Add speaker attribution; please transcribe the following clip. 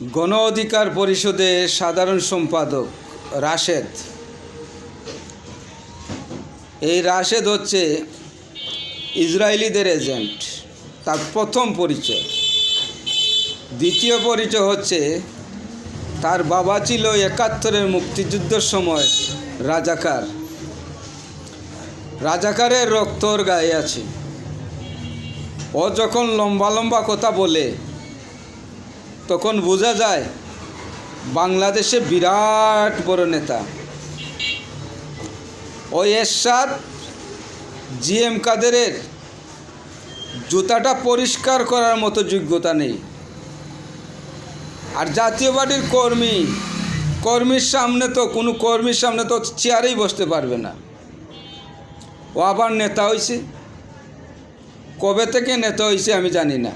Speaker 1: গণ অধিকার পরিষদের সাধারণ সম্পাদক রাশেদ। এই রাশেদ হচ্ছে ইসরায়েলিদের এজেন্ট, তার প্রথম পরিচয়। দ্বিতীয় পরিচয় হচ্ছে তার বাবা ছিল একাত্তরের মুক্তিযুদ্ধের সময় রাজাকার। রাজাকারের রক্তর গায়ে আছে। ও যখন লম্বা লম্বা কথা বলে তখন বোঝা যায় বাংলাদেশে বিরাট বড় নেতা। ওই এরশাদ জি এম কাদেরের জুতাটা পরিষ্কার করার মতো যোগ্যতা নেই। আর জাতীয় পার্টির কর্মী, কর্মীর সামনে তো, কোনো কর্মীর সামনে তো চেয়ারেই বসতে পারবে না। ও আবার নেতা হয়েছে কবে থেকে নেতা হয়েছে আমি জানি না।